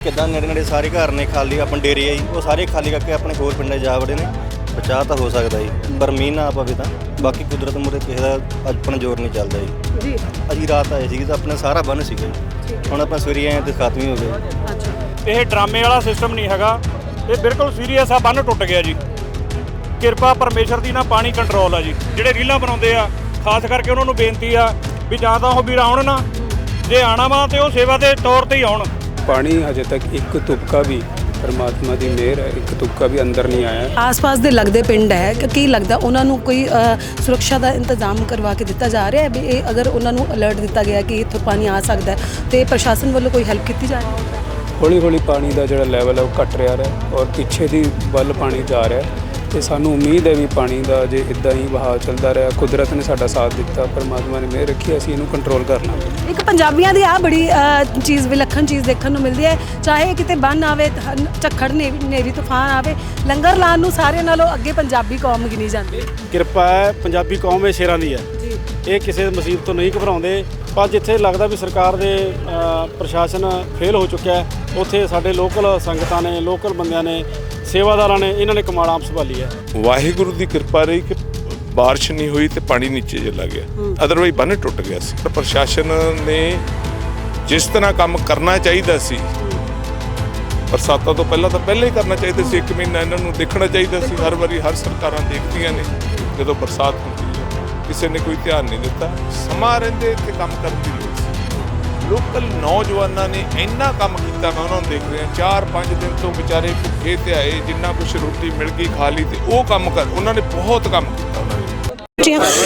ਕਿੱਦਾਂ ਨੇੜੇ ਨੇੜੇ ਸਾਰੇ ਘਰ ਨੇ ਖਾਲੀ ਆਪਣ ਡੇਰੇ ਆ ਜੀ ਉਹ ਸਾਰੇ ਖਾਲੀ ਕਰਕੇ ਆਪਣੇ ਹੋਰ ਪਿੰਡਾਂ 'ਚ ਜਾ ਵੜੇ ਨੇ ਬਚਾਅ ਤਾਂ ਹੋ ਸਕਦਾ ਜੀ ਪਰ ਮੀਂਹ ਨਾ ਪਵੇ ਤਾਂ ਬਾਕੀ ਕੁਦਰਤ ਮੁਰੇ ਕਿਸੇ ਦਾ ਆਪਣਾ ਜ਼ੋਰ ਨਹੀਂ ਚੱਲਦਾ ਜੀ। ਜੀ। ਅਸੀਂ ਰਾਤ ਆਏ ਸੀਗੇ ਤਾਂ ਆਪਣਾ ਸਾਰਾ ਬੰਨ ਸੀਗਾ ਜੀ ਹੁਣ ਆਪਾਂ ਸਵੇਰੇ ਆਏ ਤੇ ਖਤਮ ਹੀ ਹੋ ਗਿਆ। ਅੱਛਾ। ਇਹ ਡਰਾਮੇ ਵਾਲਾ ਸਿਸਟਮ ਨਹੀਂ ਹੈਗਾ ਇਹ ਬਿਲਕੁਲ ਸੀਰੀਅਸ ਆ ਬੰਨ ਟੁੱਟ ਗਿਆ ਜੀ। ਕਿਰਪਾ ਪਰਮੇਸ਼ਰ ਦੀ ਨਾ ਪਾਣੀ ਕੰਟਰੋਲ ਆ ਜੀ। ਜਿਹੜੇ ਰੀਲਾਂ ਬਣਾਉਂਦੇ ਆ ਖਾਸ ਕਰਕੇ ਉਹਨਾਂ ਨੂੰ ਬੇਨਤੀ ਆ ਵੀ ਜਾਂ ਤਾਂ ਉਹ ਵੀਰ ਆਉਣ ਨਾ ਜੇ ਆਣਾ ਵਾ ਤੇ ਉਹ ਸੇਵਾ ਦੇ ਤੌਰ ਤੇ ਹੀ ਆਉਣ। ਪਾਣੀ ਹਜੇ ਤੱਕ ਇੱਕ ਤੁਪਕਾ ਵੀ ਪਰਮਾਤਮਾ ਦੀ ਮਿਹਰ ਹੈ ਇੱਕ ਤੁਪਕਾ ਵੀ ਅੰਦਰ ਨਹੀਂ ਆਇਆ। ਆਸ-ਪਾਸ ਦੇ ਲੱਗਦੇ ਪਿੰਡ ਹੈ ਕਿ ਕੀ ਲੱਗਦਾ ਉਹਨਾਂ ਨੂੰ ਕੋਈ ਅ, ਸੁਰੱਖਿਆ ਦਾ ਇੰਤਜ਼ਾਮ ਕਰਵਾ ਕੇ ਦਿੱਤਾ ਜਾ ਰਿਹਾ ਹੈ ਵੀ ਇਹ ਅਗਰ ਉਹਨਾਂ ਨੂੰ ਅਲਰਟ ਦਿੱਤਾ ਗਿਆ ਕਿ ਇੱਥੋਂ ਪਾਣੀ ਆ ਸਕਦਾ ਹੈ ਤੇ ਪ੍ਰਸ਼ਾਸਨ ਵੱਲੋਂ ਕੋਈ ਹੈਲਪ ਕੀਤੀ ਜਾ ਰਹੀ ਹੈ ਹੌਲੀ ਹੌਲੀ ਪਾਣੀ ਦਾ ਜਿਹੜਾ ਲੈਵਲ ਹੈ ਉਹ ਘਟ ਰਿਹਾ ਹੈ ਔਰ ਪਿੱਛੇ ਦੀ ਵੱਲ ਪਾਣੀ ਜਾ ਰਿਹਾ ਹੈ ਤੇ ਸਾਨੂੰ ਉਮੀਦ ਹੈ ਵੀ ਪਾਣੀ ਦਾ ਜੇ ਇਦਾਂ ਹੀ ਵਹਾਅ ਚੱਲਦਾ ਰਿਹਾ ਕੁਦਰਤ ਨੇ ਸਾਡਾ ਸਾਥ ਦਿੱਤਾ ਪਰਮਾਤਮਾ ਨੇ ਮਿਹਰ ਰੱਖੀ ਅਸੀਂ ਇਹਨੂੰ ਕੰਟਰੋਲ ਕਰ ਲਾਂਗੇ ਇੱਕ ਪੰਜਾਬੀਆਂ ਦੀ ਆ ਬੜੀ ਚੀਜ਼ ਵਿਲੱਖਣ ਚੀਜ਼ ਦੇਖਣ ਨੂੰ ਮਿਲਦੀ ਹੈ। ਚਾਹੇ ਕਿਤੇ ਬੰਨ ਆਵੇ ਝੱਖੜ ਨੇ ਨੇਰੀ ਤੂਫਾਨ ਆਵੇ ਲੰਗਰ ਲਾਉਣ ਨੂੰ ਸਾਰੇ ਨਾਲੋਂ ਅੱਗੇ ਪੰਜਾਬੀ ਕੌਮ ਗਿਣੀ ਜਾਂਦੀ ਕਿਰਪਾ ਹੈ ਪੰਜਾਬੀ ਕੌਮ ਇਹ ਸ਼ੇਰਾਂ ਦੀ ਹੈ। ਜੀ। ਇਹ ਕਿਸੇ ਮੁਸੀਬਤ ਤੋਂ ਨਹੀਂ ਘਬਰਾਉਂਦੇ। ਪਰ ਜਿੱਥੇ ਲੱਗਦਾ ਵੀ ਸਰਕਾਰ ਦੇ ਪ੍ਰਸ਼ਾਸਨ ਫੇਲ ਹੋ ਚੁੱਕਿਆ ਹੈ ਉੱਥੇ ਸਾਡੇ ਲੋਕਲ ਸੰਗਤਾਂ ਨੇ ਲੋਕਲ ਬੰਦਿਆਂ ਨੇ ਸੇਵਾਦਾਰਾਂ ਨੇ ਇਹਨਾਂ ਨੇ ਕਮਾਲ ਆਪ ਸੰਭਾਲੀ ਹੈ। ਵਾਹਿਗੁਰੂ ਦੀ ਕਿਰਪਾ ਰਹੀ ਕਿ ਬਾਰਿਸ਼ ਨਹੀਂ ਹੋਈ ਤੇ ਪਾਣੀ ਨੀਚੇ ਚਲਾ ਗਿਆ। ਅਦਰਵਾਈਜ਼ ਬੰਨ ਟੁੱਟ ਗਿਆ ਸੀ। ਪਰ ਪ੍ਰਸ਼ਾਸਨ ਨੇ ਜਿਸ ਤਰ੍ਹਾਂ ਕੰਮ ਕਰਨਾ ਚਾਹੀਦਾ ਸੀ ਬਰਸਾਤਾਂ ਤੋਂ ਪਹਿਲਾਂ ਤਾਂ ਪਹਿਲਾਂ ਹੀ ਕਰਨਾ ਚਾਹੀਦਾ ਸੀ ਇੱਕ ਮਹੀਨਾ ਇਹਨਾਂ ਨੂੰ ਦੇਖਣਾ ਚਾਹੀਦਾ ਸੀ। ਹਰ ਵਾਰੀ ਹਰ ਸਰਕਾਰਾਂ ਦੇਖਦੀਆਂ ਨੇ ਜਦੋਂ ਬਰਸਾਤ ਹੁੰਦੀ ਕਿਸੇ ਨੇ ਕੋਈ ਧਿਆਨ ਨਹੀਂ ਦਿੱਤਾ। ਸਮਾਂ ਰਹਿੰਦੇ ਇੱਥੇ ਕੰਮ ਕਰਨ ਦੀ ਲੋੜ ਸੀ। ਲੋਕਲ ਨੌਜਵਾਨਾਂ ਨੇ ਇੰਨਾ ਕੰਮ ਕੀਤਾ, ਮੈਂ ਉਹਨਾਂ ਨੂੰ ਦੇਖ ਰਿਹਾ 4-5 ਦਿਨ ਤੋਂ ਵਿਚਾਰੇ ਭੁੱਖੇ ਤੇ ਆਏ, ਜਿੰਨਾ ਕੁਛ ਰੋਟੀ ਮਿਲ ਗਈ, ਖਾ ਲਈ ਤੇ ਉਹ ਕੰਮ ਕਰ, ਉਹਨਾਂ ਨੇ ਬਹੁਤ ਕੰਮ ਕੀਤਾ ਉਹਨਾਂ ਨੇ।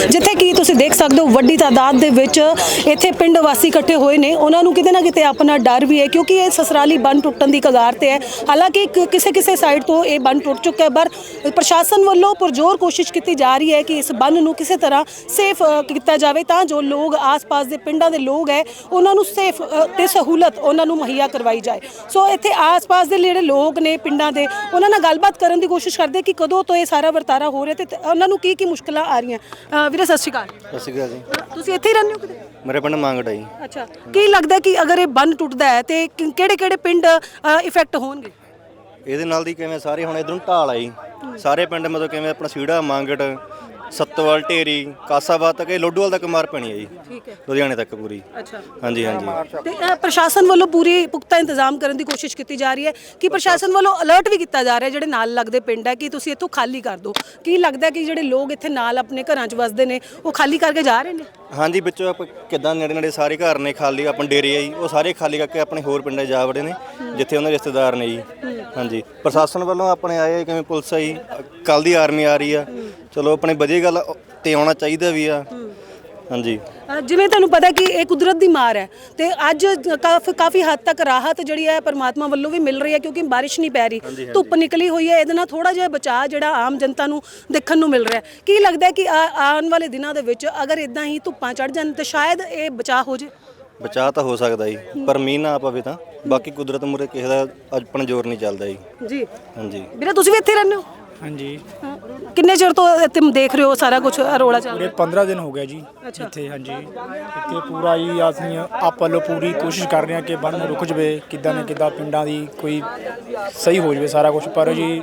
ਜਿੱਥੇ ਕਿ ਤੁਸੀਂ ਦੇਖ ਸਕਦੇ ਹੋ ਵੱਡੀ ਤਾਦਾਦ ਦੇ ਵਿੱਚ ਇੱਥੇ ਪਿੰਡ ਵਾਸੀ ਇਕੱਠੇ ਹੋਏ ਨੇ। ਉਹਨਾਂ ਨੂੰ ਕਿਤੇ ਨਾ ਕਿਤੇ ਆਪਣਾ ਡਰ ਵੀ ਹੈ, ਕਿਉਂਕਿ ਇਹ ਸਸਰਾਲੀ ਬੰਨ ਟੁੱਟਣ ਦੀ ਕਗਾਰ ਤੇ ਹੈ। ਹਾਲਾਂਕਿ ਕ- ਕਿਸੇ ਕਿਸੇ ਸਾਈਡ ਤੋਂ ਇਹ ਬੰਨ ਟੁੱਟ ਚੁੱਕਾ ਹੈ, ਪਰ ਪ੍ਰਸ਼ਾਸਨ ਵੱਲੋਂ ਪੁਰਜ਼ੋਰ ਕੋਸ਼ਿਸ਼ ਕੀਤੀ ਜਾ ਰਹੀ ਹੈ ਕਿ ਇਸ ਬੰਨ ਨੂੰ ਕਿਸੇ ਤਰ੍ਹਾਂ ਸੇਫ ਕੀਤਾ ਜਾਵੇ ਤਾਂ ਜੋ ਲੋਕ, ਆਸ-ਪਾਸ ਦੇ ਪਿੰਡਾਂ ਦੇ ਲੋਕ ਹੈ, ਉਹਨਾਂ ਨੂੰ ਸੇਫ ਤੇ ਸਹੂਲਤ ਉਹਨਾਂ ਨੂੰ ਮੁਹੱਈਆ ਕਰਵਾਈ ਜਾਏ। ਸੋ ਇੱਥੇ ਆਸ-ਪਾਸ ਦੇ ਜਿਹੜੇ ਲੋਕ ਨੇ ਪਿੰਡਾਂ ਦੇ, ਉਹਨਾਂ ਨਾਲ ਗੱਲਬਾਤ ਕਰਨ ਦੀ ਕੋਸ਼ਿਸ਼ ਕਰਦੇ ਕਿ ਕਦੋਂ ਤੋਂ ਇਹ ਸਾਰਾ ਵਰਤਾਰਾ ਹੋ ਰਿਹਾ ਤੇ ਤੇ, ਉਹਨਾਂ ਨੂੰ ਕੀ ਕੀ ਮੁਸ਼ਕਲਾਂ ਆ ਰਹੀਆਂ। ਅ, ਵੀਰੇ ਸਤਿ ਸ਼੍ਰੀ ਅਕਾਲ। ਸਤਿ ਸ਼੍ਰੀ ਅਕਾਲ ਜੀ। ਤੁਸੀਂ ਇੱਥੇ ਹੀ ਰਹਿੰਦੇ ਹੋ ਕਿਤੇ? ਮੇਰੇ ਪਿੰਡ ਮੰਗੜਾ ਜੀ ਅੱਛਾ ਕੀ ਲੱਗਦਾ ਕਿ ਅਗਰ ਇਹ ਬੰਨ ਟੁੱਟਦਾ ਹੈ ਤੇ ਕਿਹੜੇ ਕਿਹੜੇ ਪਿੰਡ ਇਫੈਕਟ ਹੋਣਗੇ? ਇਹਦੇ ਨਾਲ ਦੀ ਕਿਵੇਂ ਸਾਰੇ ਹੁਣ ਇਧਰੋਂ ਢਾਲ ਆਈ। ਸਾਰੇ ਪਿੰਡ ਮਤਲਬ ਕਿਵੇਂ ਆਪਣਾ ਸੀੜਾ ਮੰਗੜ ਸੱਤਵਾਲ ਢੇਰੀ ਕਾਸਾਬਾਦ ਤੱਕ ਇਹ ਲੋਡੂਵਾਲ ਤੱਕ ਮਾਰ ਪੈਣੀ ਹੈ ਜੀ। ਠੀਕ ਹੈ। ਲੁਧਿਆਣੇ ਤੱਕ ਪੂਰੀ। ਅੱਛਾ। ਹਾਂਜੀ ਹਾਂਜੀ। ਤੇ ਅ, ਪ੍ਰਸ਼ਾਸਨ ਵੱਲੋਂ ਪੂਰੀ ਪੁਖਤਾ ਇੰਤਜ਼ਾਮ ਕਰਨ ਦੀ ਕੋਸ਼ਿਸ਼ ਕੀਤੀ ਜਾ ਰਹੀ ਹੈ ਕਿ ਪ੍ਰਸ਼ਾਸਨ ਵੱਲੋਂ ਅਲਰਟ ਵੀ ਕੀਤਾ ਜਾ ਰਿਹਾ ਜਿਹੜੇ ਨਾਲ ਲੱਗਦੇ ਪਿੰਡ ਹੈ ਕਿ ਤੁਸੀਂ ਇੱਥੋਂ ਖਾਲੀ ਕਰ ਦਿਓ। ਕੀ ਲੱਗਦਾ ਕਿ ਜਿਹੜੇ ਲੋਕ ਇੱਥੇ ਨਾਲ ਆਪਣੇ ਘਰਾਂ 'ਚ ਵਸਦੇ ਨੇ ਉਹ ਖਾਲੀ ਕਰਕੇ ਜਾ ਰਹੇ ਨੇ? ਹਾਂਜੀ ਵਿੱਚੋਂ ਆਪਾਂ ਕਿੱਦਾਂ ਨੇੜੇ ਨੇੜੇ ਸਾਰੇ ਘਰ ਨੇ ਖਾਲੀ ਆਪਣ ਡੇਰੇ ਆ ਜੀ ਉਹ ਸਾਰੇ ਖਾਲੀ ਕਰਕੇ ਆਪਣੇ ਹੋਰ ਪਿੰਡਾਂ 'ਚ ਜਾ ਵੜੇ ਨੇ ਜਿੱਥੇ ਉਹਨਾਂ ਦੇ ਰਿਸ਼ਤੇਦਾਰ ਨੇ ਜੀ। ਹਾਂਜੀ। ਪ੍ਰਸ਼ਾਸਨ ਵੱਲੋਂ ਆਪਣੇ ਆਏ ਕਿਵੇਂ ਪੁਲਿਸ ਆਈ ਕੱਲ ਦੀ ਆਰਮੀ ਆ ਰਹੀ ਆ ਚਲੋ ਆਪਣੇ ਵਧੀਆ ਗੱਲ ਤੇ ਆਉਣਾ ਚਾਹੀਦਾ ਵੀ ਆ। ਹਾਂਜੀ। ਅ, ਜਿਵੇਂ ਤੁਹਾਨੂੰ ਪਤਾ ਕਿ ਇਹ ਕੁਦਰਤ ਦੀ ਮਾਰ ਹੈ ਤੇ ਅੱਜ ਕਾਫੀ ਕਾਫੀ ਹੱਦ ਤੱਕ ਰਾਹਤ ਜਿਹੜੀ ਹੈ ਪਰਮਾਤਮਾ ਵੱਲੋਂ ਵੀ ਮਿਲ ਰਹੀ ਹੈ ਕਿਉਂਕਿ ਬਾਰਿਸ਼ ਨਹੀਂ ਪੈ ਰਹੀ। ਧੁੱਪ ਨਿਕਲੀ ਹੋਈ ਹੈ ਇਹਦੇ ਨਾਲ ਥੋੜਾ ਜਿਹਾ ਬਚਾਅ ਜਿਹੜਾ ਆਮ ਜਨਤਾ ਨੂੰ ਦੇਖਣ ਨੂੰ ਮਿਲ ਰਿਹਾ ਹੈ। ਕੀ ਲੱਗਦਾ ਹੈ ਕਿ ਆ- ਆਉਣ ਵਾਲੇ ਦਿਨਾਂ ਦੇ ਵਿੱਚ ਅਗਰ ਇਦਾਂ ਹੀ ਧੁੱਪਾਂ ਚੜ ਜਾਣ ਤੇ ਸ਼ਾਇਦ ਇਹ ਬਚਾਅ ਹੋ ਜੇ? ਬਚਾਅ ਤਾਂ ਹੋ ਸਕਦਾ ਜੀ ਪਰ ਮੀਂਹ ਨਾ ਪਵੇ ਤਾਂ। ਬਾਕੀ ਕੁਦਰਤ ਮੁਰੇ ਕਿਸੇ ਦਾ ਆਪਣਾ ਜ਼ੋਰ ਨਹੀਂ ਚੱਲਦਾ ਜੀ। ਜੀ। ਹਾਂਜੀ। ਵੀਰੇ ਤੁਸੀਂ ਵੀ ਇੱਥੇ ਰਹਿੰਦੇ ਹੋ? ਹਾਂਜੀ। ਕਿੰਨੇ ਚਿਰ ਤੋਂ ਇੱਥੇ ਦੇਖ ਰਹੇ ਹੋ ਸਾਰਾ ਕੁਝ ਰੋਲਾ ਚੱਲ ਪੂਰੇ ਰਿਹਾ? 15 ਦਿਨ ਹੋ ਗਿਆ ਜੀ ਇੱਥੇ ਹਾਂਜੀ। ਇੱਥੇ ਪੂਰਾ ਹੀ ਅਸੀਂ ਆਪ ਵੱਲੋਂ ਪੂਰੀ ਕੋਸ਼ਿਸ਼ ਕਰ ਰਹੇ ਹਾਂ ਕਿ ਬੰਨ ਰੁਕ ਜਵੇ ਕਿੱਦਾਂ ਨਾ ਕਿੱਦਾਂ ਪਿੰਡਾਂ ਦੀ ਕੋਈ ਸਹੀ ਹੋ ਜਵੇ ਸਾਰਾ ਕੁਝ ਪਰ ਜੀ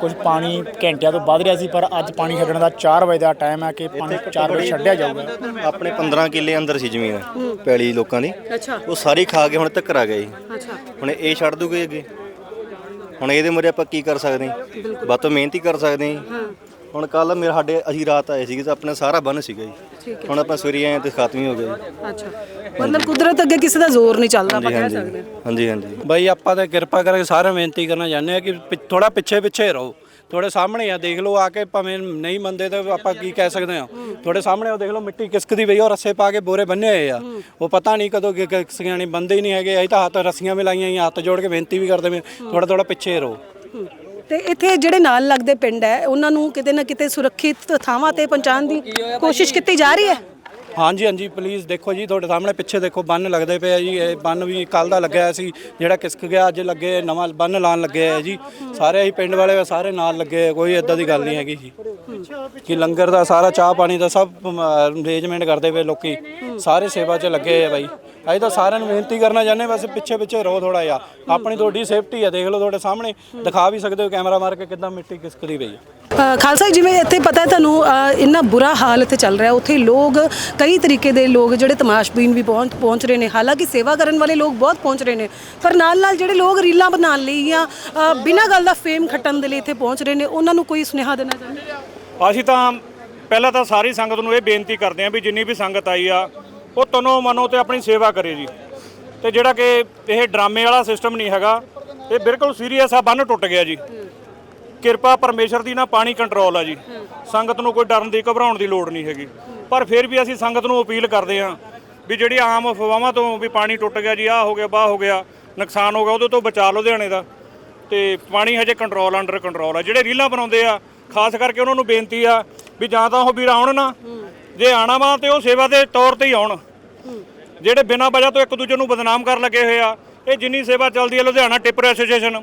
ਕੁਝ ਪਾਣੀ ਘੰਟਿਆਂ ਤੋਂ ਵੱਧ ਰਿਹਾ ਸੀ ਪਰ ਅੱਜ ਪਾਣੀ ਛੱਡਣ ਦਾ 4 ਵਜੇ ਦਾ ਟਾਈਮ ਹੈ ਕਿ ਪਾਣੀ 4 ਵਜੇ ਛੱਡਿਆ ਜਾਊਗਾ। ਆਪਣੇ 15 ਕਿੱਲੇ ਅੰਦਰ ਸੀ ਜ਼ਮੀਨ ਪੈਲੀ ਲੋਕਾਂ ਦੀ। ਅੱਛਾ। ਉਹ ਸਾਰੀ ਖਾ ਕੇ ਹੁਣ ਤੱਕ ਆ ਗਏ ਜੀ। ਅੱਛਾ। ਹੁਣ ਇਹ ਛੱਡ ਦੂਗੇ ਅੱਗੇ। ਹੁਣ ਇਹਦੇ ਮੁਰੇ ਆਪਾਂ ਕੀ ਕਰ ਸਕਦੇ ਹਾਂ? ਵੱਧ ਤੋਂ ਮਿਹਨਤ ਹੀ ਕਰ ਸਕਦੇ ਹਾਂ। ਹੁਣ ਕੱਲ ਮੇਰੇ ਸਾਡੇ ਅਸੀਂ ਰਾਤ ਆਏ ਸੀਗੇ ਤਾਂ ਆਪਣਾ ਸਾਰਾ ਬੰਨ ਸੀਗਾ ਜੀ। ਹੁਣ ਆਪਾਂ ਸਵੇਰੇ ਆਏ ਤੇ ਖਤਮ ਹੀ ਹੋ ਗਿਆ ਜੀ। ਅੱਛਾ। ਮਤਲਬ ਕੁਦਰਤ ਅੱਗੇ ਕਿਸੇ ਦਾ ਜ਼ੋਰ ਨਹੀਂ ਚੱਲਦਾ ਆਪਾਂ ਕਹਿ ਹਾਂਜੀ। ਸਕਦੇ ਹਾਂ। ਹਾਂਜੀ ਹਾਂਜੀ। ਬਾਈ ਆਪਾਂ ਤਾਂ ਕਿਰਪਾ ਕਰਕੇ ਸਾਰੇ ਬੇਨਤੀ ਕਰਨਾ ਚਾਹੁੰਦੇ ਆ ਕਿ ਥੋੜਾ ਪਿੱਛੇ ਪਿੱਛੇ ਰਹੋ। ਤੁਹਾਡੇ ਸਾਹਮਣੇ ਆ ਦੇਖ ਲਓ ਆ ਕੇ ਭਾਵੇਂ ਨਹੀਂ ਮੰਨਦੇ ਤਾਂ ਆਪਾਂ ਕੀ ਕਹਿ ਸਕਦੇ ਆ ਤੁਹਾਡੇ ਸਾਹਮਣੇ ਉਹ ਦੇਖ ਲਓ ਮਿੱਟੀ ਕਿਸਕਦੀ ਪਈ ਆ, ਉਹ ਰੱਸੇ ਪਾ ਕੇ ਬੋਰੇ ਬੰਨੇ ਹੋਏ ਆ। ਉਹ ਪਤਾ ਨਹੀਂ ਕਦੋਂ ਕਿ- ਕਿ ਸਿਆਣੇ ਬੰਦੇ ਹੀ ਨਹੀਂ ਹੈਗੇ ਅਸੀਂ ਤਾਂ ਹੱਥ ਰੱਸੀਆਂ ਵੀ ਲਾਈਆਂ ਹੀ ਹੱਥ ਜੋੜ ਕੇ ਬੇਨਤੀ ਵੀ ਕਰਦੇ ਵੀ ਥੋੜਾ ਥੋੜਾ ਪਿੱਛੇ ਰਹੋ। ਤੇ ਇੱਥੇ ਜਿਹੜੇ ਨਾਲ ਲੱਗਦੇ ਪਿੰਡ ਹੈ ਉਹਨਾਂ ਨੂੰ ਕਿਤੇ ਨਾ ਕਿਤੇ ਸੁਰੱਖਿਅਤ ਥਾਵਾਂ ਤੇ ਪਹੁੰਚਾਉਣ ਦੀ ਕੋਸ਼ਿਸ਼ ਕੀਤੀ ਜਾ ਰਹੀ ਹੈ? ਹਾਂਜੀ ਹਾਂਜੀ ਪਲੀਜ਼ ਦੇਖੋ ਜੀ ਤੁਹਾਡੇ ਸਾਹਮਣੇ ਪਿੱਛੇ ਦੇਖੋ ਬੰਨ ਲੱਗਦੇ ਪਏ ਆ ਜੀ ਇਹ ਬੰਨ ਵੀ ਕੱਲ ਦਾ ਲੱਗਿਆ ਸੀ ਜਿਹੜਾ ਕਿਸਕ ਗਿਆ ਅੱਜ ਲੱਗੇ ਨਵਾਂ ਬੰਨ ਲਾਣ ਲੱਗੇ ਆ ਜੀ। ਸਾਰੇ ਅਸੀਂ ਪਿੰਡ ਵਾਲੇ ਸਾਰੇ ਨਾਲ ਲੱਗੇ ਹੋਏ, ਕੋਈ ਇਦਾਂ ਦੀ ਗੱਲ ਨਹੀਂ ਹੈਗੀ ਜੀ। ਕਿ ਲੰਗਰ ਦਾ ਸਾਰਾ ਚਾਹ ਪਾਣੀ ਦਾ ਸਭ ਅਰੇਂਜਮੈਂਟ ਕਰਦੇ ਪਏ ਲੋਕੀ। ਸਾਰੇ ਸੇਵਾ 'ਚ ਲੱਗੇ ਹੋਏ ਆ ਬਾਈ। ਅਸੀਂ ਤਾਂ ਸਾਰਿਆਂ ਨੂੰ ਬੇਨਤੀ ਕਰਨਾ ਚਾਹੁੰਦੇ ਬਸ ਪਿੱਛੇ ਪਿੱਛੇ ਰਹੋ ਥੋੜਾ ਜਿਹਾ। ਆਪਣੀ ਤੁਹਾਡੀ ਸੇਫਟੀ ਆ ਦੇਖ ਲਓ ਤੁਹਾਡੇ ਸਾਹਮਣੇ। ਦਿਖਾ ਵੀ ਸਕਦੇ ਹੋ ਕੈਮਰਾ ਮਾਰ ਕੇ ਕਿੱਦਾਂ ਮਿੱਟੀ ਕਿਸਕਦੀ ਪਈ ਆ। ਅ, ਖਾਲਸਾ ਜੀ, ਜਿਵੇਂ ਇੱਥੇ ਪਤਾ ਹੈ ਤੁਹਾਨੂੰ ਅ, ਇੰਨਾ ਬੁਰਾ ਹਾਲ ਇੱਥੇ ਚੱਲ ਰਿਹਾ। ਉੱਥੇ ਲੋਕ ਕਈ ਤਰੀਕੇ ਦੇ ਲੋਕ ਜਿਹੜੇ ਤਮਾਸ਼ਬੀਨ ਵੀ ਪਹੁੰਚ ਪਹੁੰਚ ਰਹੇ ਨੇ, ਹਾਲਾਂਕਿ ਸੇਵਾ ਕਰਨ ਵਾਲੇ ਲੋਕ ਬਹੁਤ ਪਹੁੰਚ ਰਹੇ ਨੇ, ਪਰ ਨਾਲ ਨਾਲ ਜਿਹੜੇ ਲੋਕ ਰੀਲਾਂ ਬਣਾਉਣ ਲਈ ਜਾਂ ਬਿਨਾਂ ਗੱਲ ਦਾ ਫੇਮ ਖੱਟਣ ਦੇ ਲਈ ਇੱਥੇ ਪਹੁੰਚ ਰਹੇ ਨੇ, ਉਹਨਾਂ ਨੂੰ ਕੋਈ ਸੁਨੇਹਾ ਦੇਣਾ ਚਾਹੁੰਦੇ ਅਸੀਂ ਤਾਂ ਪਹਿਲਾਂ ਤਾਂ ਸਾਰੀ ਸੰਗਤ ਨੂੰ ਇਹ ਬੇਨਤੀ ਕਰਦੇ ਹਾਂ ਵੀ ਜਿੰਨੀ ਵੀ ਸੰਗਤ ਆਈ ਆ, ਉਹ ਤਨੋ ਮਨੋ ਤੇ ਆਪਣੀ ਸੇਵਾ ਕਰੇ ਜੀ। ਤੇ ਜਿਹੜਾ ਕਿ ਇਹ ਡਰਾਮੇ ਵਾਲਾ ਸਿਸਟਮ ਨਹੀਂ ਹੈਗਾ, ਇਹ ਬਿਲਕੁਲ ਸੀਰੀਅਸ ਆ, ਬੰਨ ਟੁੱਟ ਗਿਆ ਜੀ। ਕਿਰਪਾ ਪਰਮੇਸ਼ਰ ਦੀ ਨਾ ਪਾਣੀ ਕੰਟਰੋਲ ਆ ਜੀ। ਸੰਗਤ ਨੂੰ ਕੋਈ ਡਰਨ ਦੀ, ਘਬਰਾਉਣ ਦੀ ਲੋੜ ਨਹੀਂ ਹੈਗੀ। ਪਰ ਫਿਰ ਵੀ ਅਸੀਂ ਸੰਗਤ ਨੂੰ ਅਪੀਲ ਕਰਦੇ ਹਾਂ ਵੀ ਜਿਹੜੀ ਆਮ ਅਫਵਾਹਾਂ ਤੋਂ ਵੀ ਪਾਣੀ ਟੁੱਟ ਗਿਆ ਜੀ, ਆਹ ਹੋ ਗਿਆ, ਬਾਹ ਹੋ ਗਿਆ, ਨੁਕਸਾਨ ਹੋ ਗਿਆ, ਉਹਦੇ ਤੋਂ ਬਚਾ ਲੁਧਿਆਣੇ ਦਾ। ਤੇ ਪਾਣੀ ਹਜੇ ਕੰਟਰੋਲ ਅੰਡਰ ਕੰਟਰੋਲ ਆ। ਜਿਹੜੇ ਰੀਲਾਂ ਬਣਾਉਂਦੇ ਆ, ਖਾਸ ਕਰਕੇ ਉਹਨਾਂ ਨੂੰ ਬੇਨਤੀ ਆ ਵੀ ਜਾਂ ਤਾਂ ਉਹ ਵੀਰ ਆਉਣ ਨਾ, ਜੇ ਆਣਾ ਵਾ ਤੇ ਉਹ ਸੇਵਾ ਦੇ ਤੌਰ ਤੇ ਹੀ ਆਉਣ। ਜਿਹੜੇ ਬਿਨਾਂ ਵਜ੍ਹਾ ਤੋਂ ਇੱਕ ਦੂਜੇ ਨੂੰ ਬਦਨਾਮ ਕਰਨ ਲੱਗੇ ਹੋਏ ਆ, ਇਹ ਜਿੰਨੀ ਸੇਵਾ ਚੱਲਦੀ ਹੈ ਲੁਧਿਆਣਾ ਟਿੱਪਰ ਐਸੋਸੀਏਸ਼ਨ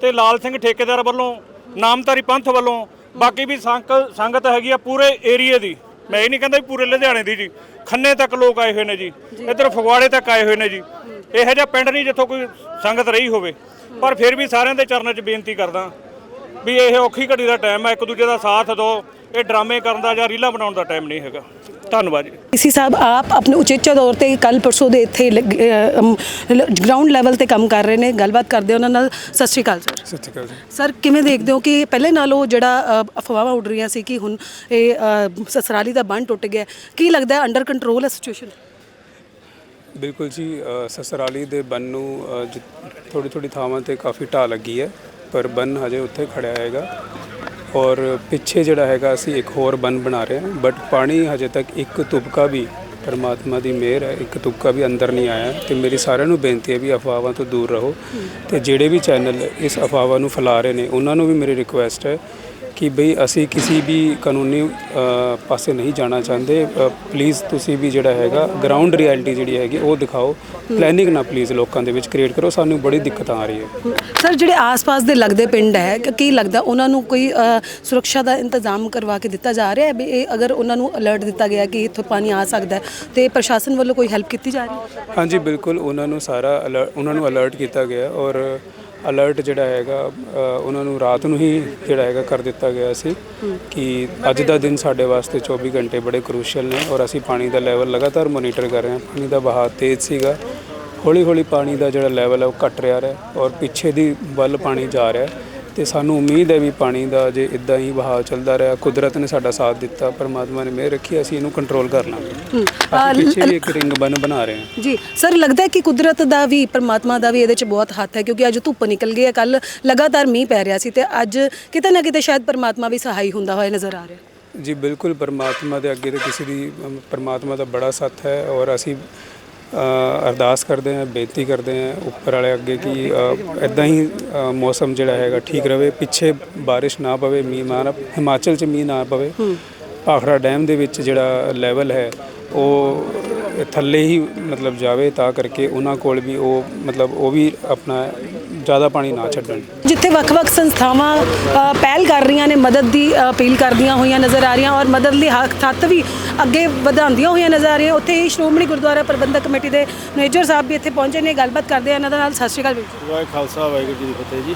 ਤੇ ਲਾਲ ਸਿੰਘ ਠੇਕੇਦਾਰ ਵੱਲੋਂ, ਨਾਮਧਾਰੀ ਪੰਥ ਵੱਲੋਂ, ਬਾਕੀ ਵੀ ਸੰਗ- ਸੰਗਤ ਹੈਗੀ ਆ ਪੂਰੇ ਏਰੀਏ ਦੀ। ਮੈਂ ਇਹ ਨਹੀਂ ਕਹਿੰਦਾ ਵੀ ਪੂਰੇ ਲੁਧਿਆਣੇ ਦੀ ਜੀ। ਖੰਨੇ ਤੱਕ ਲੋਕ ਆਏ ਹੋਏ ਨੇ ਜੀ। ਇੱਧਰ ਫਗਵਾੜੇ ਤੱਕ ਆਏ ਹੋਏ ਨੇ ਜੀ। ਇਹੋ ਜਿਹਾ ਪਿੰਡ ਨਹੀਂ ਜਿੱਥੋਂ ਕੋਈ ਸੰਗਤ ਰਹੀ ਹੋਵੇ। ਪਰ ਫਿਰ ਵੀ ਸਾਰਿਆਂ ਦੇ ਚਰਨਾਂ 'ਚ ਬੇਨਤੀ ਕਰਦਾ ਵੀ ਇਹ ਔਖੀ ਘੜੀ ਦਾ ਟਾਈਮ ਹੈ ਇੱਕ ਦੂਜੇ ਦਾ ਸਾਥ ਦਿਓ। ਇਹ ਡਰਾਮੇ ਕਰਨ ਦਾ ਜਾਂ ਰੀਲਾਂ ਬਣਾਉਣ ਦਾ ਟਾਈਮ ਨਹੀਂ ਹੈਗਾ। ਧੰਨਵਾਦ ਜੀ। ਇਸੀ ਸਾਹਿਬ ਆਪ ਆਪਣੇ ਉਚੇਚਾ ਤੌਰ ਤੇ ਕੱਲ ਪਰਸੋਂ ਦੇ ਇੱਥੇ ਗਰਾਊਂਡ ਲੈਵਲ ਤੇ ਕੰਮ ਕਰ ਰਹੇ ਨੇ। ਗੱਲਬਾਤ ਕਰਦੇ ਉਹਨਾਂ ਨਾਲ। ਸਤਿ ਸ਼੍ਰੀ ਅਕਾਲ ਸਰ। ਸਤਿ ਸ਼੍ਰੀ ਅਕਾਲ ਜੀ। ਸਰ ਕਿਵੇਂ ਦੇਖਦੇ ਹੋ ਕਿ ਪਹਿਲੇ ਨਾਲੋਂ ਜਿਹੜਾ ਅਫਵਾਹਾਂ ਉੱਡ ਰਹੀਆਂ ਸੀ ਕਿ ਹੁਣ ਇਹ ਸਸਰਾਲੀ ਦਾ ਬੰਨ ਟੁੱਟ ਗਿਆ ਕੀ ਲੱਗਦਾ ਹੈ ਅੰਡਰ ਕੰਟਰੋਲ ਹੈ ਸਿਚੁਏਸ਼ਨ ਬਿਲਕੁਲ ਜੀ ਸਸਰਾਲੀ ਦੇ ਬੰਨ ਨੂੰ ਥੋੜੀ ਥੋੜੀ ਥਾਵਾਂ ਤੇ ਕਾਫੀ ਢਾਹ ਲੱਗੀ ਹੈ ਪਰ ਬੰਨ ਹਜੇ ਉੱਥੇ ਖੜਿਆ ਹੈਗਾ। ਔਰ ਪਿੱਛੇ ਜਿਹੜਾ ਹੈਗਾ ਅਸੀਂ ਇੱਕ ਹੋਰ ਬੰਨ ਬਣਾ ਰਹੇ ਹਾਂ ਬਟ ਪਾਣੀ ਹਜੇ ਤੱਕ ਇੱਕ ਤੁਪਕਾ ਵੀ ਪਰਮਾਤਮਾ ਦੀ ਮਿਹਰ ਹੈ, ਇੱਕ ਤੁਪਕਾ ਵੀ ਅੰਦਰ ਨਹੀਂ ਆਇਆ ਤੇ ਮੇਰੀ ਸਾਰਿਆਂ ਨੂੰ ਬੇਨਤੀ ਹੈ ਵੀ ਅਫਵਾਹਾਂ ਤੋਂ ਦੂਰ ਰਹੋ ਤੇ ਜਿਹੜੇ ਵੀ ਚੈਨਲ ਇਸ ਅਫਵਾਹਾਂ ਨੂੰ ਫੈਲਾ ਰਹੇ ਨੇ, ਉਹਨਾਂ ਨੂੰ ਵੀ ਮੇਰੀ ਰਿਕੁਐਸਟ ਹੈ ਕਿ ਬਈ ਅਸੀਂ ਕਿਸੇ ਵੀ ਕਾਨੂੰਨੀ ਪਾਸੇ ਨਹੀਂ ਜਾਣਾ ਚਾਹੁੰਦੇ ਪਲੀਜ਼ ਤੁਸੀਂ ਵੀ ਜਿਹੜਾ ਹੈਗਾ ਗਰਾਊਂਡ ਰਿਐਲਿਟੀ ਜਿਹੜੀ ਹੈਗੀ ਉਹ ਦਿਖਾਓ। ਪਲੈਨਿੰਗ ਨਾ ਪਲੀਜ਼ ਲੋਕਾਂ ਦੇ ਵਿੱਚ ਕ੍ਰੀਏਟ ਕਰੋ, ਸਾਨੂੰ ਬੜੀ ਦਿੱਕਤਾਂ ਆ ਰਹੀ ਹੈ। ਸਰ, ਜਿਹੜੇ ਆਸ-ਪਾਸ ਦੇ ਲੱਗਦੇ ਪਿੰਡ ਹੈ, ਕੀ ਲੱਗਦਾ ਉਹਨਾਂ ਨੂੰ ਕੋਈ ਸੁਰੱਖਿਆ ਦਾ ਇੰਤਜ਼ਾਮ ਕਰਵਾ ਕੇ ਦਿੱਤਾ ਜਾ ਰਿਹਾ ਹੈ? ਵੀ ਇਹ ਅਗਰ ਉਹਨਾਂ ਨੂੰ ਅਲਰਟ ਦਿੱਤਾ ਗਿਆ ਕਿ ਇੱਥੋਂ ਪਾਣੀ ਆ ਸਕਦਾ ਹੈ ਤੇ ਪ੍ਰਸ਼ਾਸਨ ਵੱਲੋਂ ਕੋਈ ਹੈਲਪ ਕੀਤੀ ਜਾ ਰਹੀ ਹੈ? ਹਾਂਜੀ ਬਿਲਕੁਲ। ਉਹਨਾਂ ਨੂੰ ਸਾਰਾ ਉਹਨਾਂ ਨੂੰ ਅਲਰਟ ਕੀਤਾ ਗਿਆ ਔਰ ਅਲਰਟ ਜਿਹੜਾ ਹੈਗਾ ਉਹਨਾਂ ਨੂੰ ਰਾਤ ਨੂੰ ਹੀ ਜਿਹੜਾ ਹੈਗਾ ਕਰ ਦਿੱਤਾ ਗਿਆ ਸੀ ਕਿ ਅੱਜ ਦਾ ਦਿਨ ਸਾਡੇ ਵਾਸਤੇ 24 ਘੰਟੇ ਬੜੇ ਕ੍ਰੂਸ਼ੀਅਲ ਨੇ ਔਰ ਅਸੀਂ ਪਾਣੀ ਦਾ ਲੈਵਲ ਲਗਾਤਾਰ ਮੋਨੀਟਰ ਕਰ ਰਹੇ ਹਾਂ। ਪਾਣੀ ਦਾ ਵਹਾਅ ਤੇਜ਼ ਸੀਗਾ। ਹੌਲੀ ਹੌਲੀ ਪਾਣੀ ਦਾ ਜਿਹੜਾ ਲੈਵਲ ਹੈ ਉਹ ਘਟ ਰਿਹਾ ਹੈ ਔਰ ਪਿੱਛੇ ਦੀ ਵੱਲ ਪਾਣੀ ਜਾ ਰਿਹਾ। ਹੈ ਤੇ ਸਾਨੂੰ ਉਮੀਦ ਹੈ ਵੀ ਪਾਣੀ ਦਾ ਜੇ ਇਦਾਂ ਹੀ ਵਹਾਅ ਚੱਲਦਾ ਰਿਹਾ ਕੁਦਰਤ ਨੇ ਸਾਡਾ ਸਾਥ ਦਿੱਤਾ ਪਰਮਾਤਮਾ ਨੇ ਮਿਹਰ ਰੱਖੀ ਅਸੀਂ ਇਹਨੂੰ ਕੰਟਰੋਲ ਕਰ ਲਾਂਗੇ। ਅਸੀਂ ਪਿੱਛੇ ਵੀ ਇੱਕ ਰਿੰਗ ਬਨ ਬਣਾ ਰਹੇ ਹਾਂ। ਜੀ ਸਰ ਲੱਗਦਾ ਹੈ ਕਿ ਕੁਦਰਤ ਦਾ ਵੀ ਪਰਮਾਤਮਾ ਦਾ ਵੀ ਇਹਦੇ 'ਚ ਬਹੁਤ ਹੱਥ ਹੈ ਕਿਉਂਕਿ ਅੱਜ ਧੁੱਪ ਨਿਕਲ ਗਈ ਹੈ ਕੱਲ ਲਗਾਤਾਰ ਮੀਂਹ ਪੈ ਰਿਹਾ ਸੀ ਤੇ ਅੱਜ ਕਿਤੇ ਨਾ ਕਿਤੇ ਸ਼ਾਇਦ ਪਰਮਾਤਮਾ ਵੀ ਸਹਾਈ ਹੁੰਦਾ ਹੋਇਆ ਨਜ਼ਰ ਆ ਰਿਹਾ। ਜੀ ਬਿਲਕੁਲ ਪਰਮਾਤਮਾ ਦੇ ਅੱਗੇ ਤੇ ਕਿਸੇ ਦੀ ਪਰਮਾਤਮਾ ਦਾ ਬੜਾ ਸੱਥ ਹੈ ਔਰ ਅਸੀਂ ਅਰਦਾਸ ਕਰਦੇ ਹਾਂ ਬੇਨਤੀ ਕਰਦੇ ਹਾਂ ਉੱਪਰ ਵਾਲੇ ਅੱਗੇ ਕਿ ਇਦਾਂ ਹੀ ਮੌਸਮ ਜਿਹੜਾ ਹੈਗਾ ਠੀਕ ਰਵੇ ਪਿੱਛੇ ਬਾਰਿਸ਼ ਨਾ ਪਵੇ ਮੀਂਹ ਨਾ ਹਿਮਾਚਲ 'ਚ ਮੀਂਹ ਨਾ ਪਵੇ। ਭਾਖੜਾ ਡੈਮ ਦੇ ਵਿੱਚ ਜਿਹੜਾ ਲੈਵਲ ਹੈ ਉਹ ਥੱਲੇ ਹੀ ਮਤਲਬ ਜਾਵੇ ਤਾਂ ਕਰਕੇ ਉਹਨਾਂ ਕੋਲ ਵੀ ਉਹ ਮਤਲਬ ਉਹ ਵੀ ਆਪਣਾ ਜ਼ਿਆਦਾ ਪਾਣੀ ਨਾ ਛੱਡਣ। ਜਿੱਥੇ ਵੱਖ-ਵੱਖ ਸੰਸਥਾਵਾਂ ਅ, ਪਹਿਲ ਕਰ ਰਹੀਆਂ ਨੇ ਮਦਦ ਦੀ ਅਪੀਲ ਕਰਦੀਆਂ ਹੋਈਆਂ ਨਜ਼ਰ ਆ ਰਹੀਆਂ ਔਰ ਮਦਦ ਲਈ ਹੱਥ ਹੱਥ ਵੀ ਅੱਗੇ ਵਧਾਉਂਦੀਆਂ ਹੋਈਆਂ ਨਜ਼ਰ ਆ ਰਹੀਆਂ। ਉੱਥੇ ਹੀ ਸ਼੍ਰੋਮਣੀ ਗੁਰਦੁਆਰਾ ਪ੍ਰਬੰਧਕ ਕਮੇਟੀ ਦੇ ਮੈਨੇਜਰ ਸਾਹਿਬ ਵੀ ਇੱਥੇ ਪਹੁੰਚੇ ਨੇ ਗੱਲਬਾਤ ਕਰਦੇ ਆ। ਇਹਨਾਂ ਦੇ ਨਾਲ ਸਤਿ ਸ਼੍ਰੀ ਅਕਾਲ ਵੀਰ ਜੀ। ਵਾਹਿ ਖਾਲਸਾ ਵਾਹਿਗੁਰੂ ਜੀ ਦੀ ਫਤਿਹ ਜੀ।